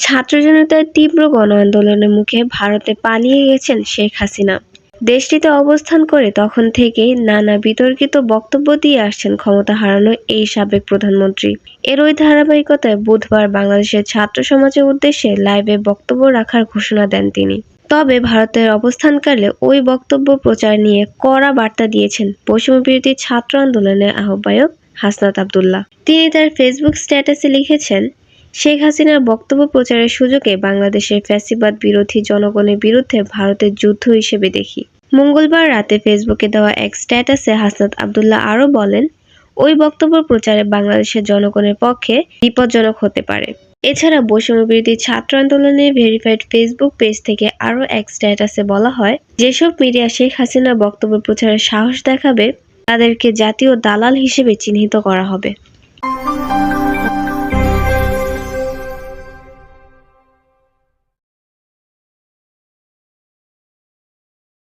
ছাত্র জনতার তীব্র গণ আন্দোলনের মুখে ভারতে পালিয়ে গেছেন শেখ হাসিনা। দেশটিতে অবস্থান করে তখন থেকেই নানা বিতর্কিত বক্তব্য দিয়ে আসছেন ক্ষমতা হারানো এই সাবেক প্রধানমন্ত্রী। এর ওই ধারাবাহিকতায় বুধবার বাংলাদেশের ছাত্র সমাজের উদ্দেশ্যে লাইভে বক্তব্য রাখার ঘোষণা দেন তিনি। তবে ভারতের অবস্থানকালে ওই বক্তব্য প্রচার নিয়ে কড়া বার্তা দিয়েছেন বৈষম্যবিরোধী ছাত্র আন্দোলনের আহ্বায়ক হাসনাত আবদুল্লাহ। তিনি তার ফেসবুক স্ট্যাটাসে লিখেছেন শেখ হাসিনার বক্তব্য প্রচারের সুযোগে বাংলাদেশের ফ্যাসিবাদ বিরোধী জনগণের বিরুদ্ধে ভারতের যুদ্ধ হিসেবে দেখি। মঙ্গলবার রাতে ফেসবুকে দেওয়া এক স্ট্যাটাসে হাসনাত আবদুল্লাহ আরও বলেন, ওই বক্তব্য প্রচারে বাংলাদেশের জনগণের পক্ষে বিপজ্জনক হতে পারে। এছাড়া বৈষম্যবিরোধী ছাত্র আন্দোলনের ভেরিফাইড ফেসবুক পেজ থেকে আরও এক স্ট্যাটাসে বলা হয়, যেসব মিডিয়া শেখ হাসিনার বক্তব্য প্রচারের সাহস দেখাবে, তাদেরকে জাতীয় দালাল হিসেবে চিহ্নিত করা হবে।